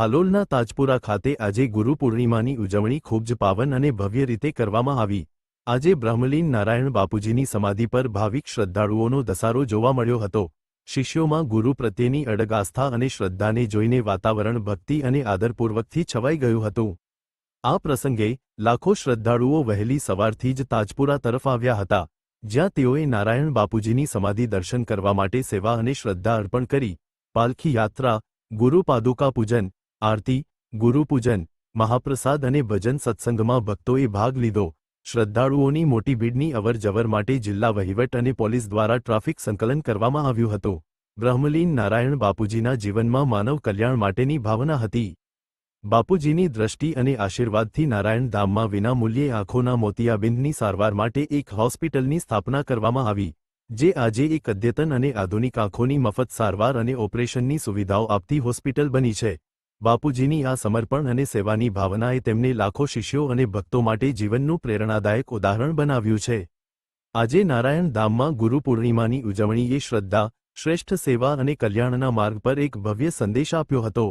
હાલોલના તાજપુરા ખાતે આજે ગુરુ પૂર્ણિમાની ઉજવણી ખૂબ જ પાવન અને ભવ્ય રીતે કરવામાં આવી. આજે બ્રહ્મલીન નારાયણ બાપુજીની સમાધિ પર ભાવિક શ્રદ્ધાળુઓનો ધસારો જોવા મળ્યો હતો. શિષ્યોમાં ગુરુ પ્રત્યેની અડગ આસ્થા અને શ્રદ્ધાને જોઈને વાતાવરણ ભક્તિ અને આદરપૂર્વકથી છવાઈ ગયું હતું. આ પ્રસંગે લાખો શ્રદ્ધાળુઓ વહેલી સવારથી જ તાજપુરા તરફ આવ્યા હતા. જ્યાં તેઓએ નારાયણ બાપુજીની સમાધિ દર્શન કરવા માટે સેવા અને શ્રદ્ધા અર્પણ કરી. પાલખી યાત્રા, ગુરુ પાદુકા પૂજન આરતી ગુરુપૂજન મહાપ્રસાદ અને ભજન સત્સંગમાં ભક્તોએ ભાગ લીધો. શ્રદ્ધાળુઓની મોટી ભીડની અવરજવર માટે જિલ્લા વહીવટ અને પોલીસ દ્વારા ટ્રાફિક સંકલન કરવામાં આવ્યું હતું. બ્રહ્મલીન નારાયણ બાપુજીના જીવનમાં માનવ કલ્યાણ માટેની ભાવના હતી. બાપુજીની દ્રષ્ટિ અને આશીર્વાદથી નારાયણ ધામમાં વિનામૂલ્યે આંખોના મોતિયાબિંદની સારવાર માટે એક હોસ્પિટલની સ્થાપના કરવામાં આવી, જે આજે એક અદ્યતન અને આધુનિક આંખોની મફત સારવાર અને ઓપરેશનની સુવિધાઓ આપતી હોસ્પિટલ બની છે. બાપુજીની આ સમર્પણ અને સેવાની ભાવનાએ તેમને લાખો શિષ્યો અને ભક્તો માટે જીવનનું પ્રેરણાદાયક ઉદાહરણ બનાવ્યું છે. આજે નારાયણ ધામમાં ગુરુ પૂર્ણિમાની ઉજવણીએ શ્રદ્ધા, શ્રેષ્ઠ સેવા અને કલ્યાણના માર્ગ પર એક ભવ્ય સંદેશ આપ્યો હતો.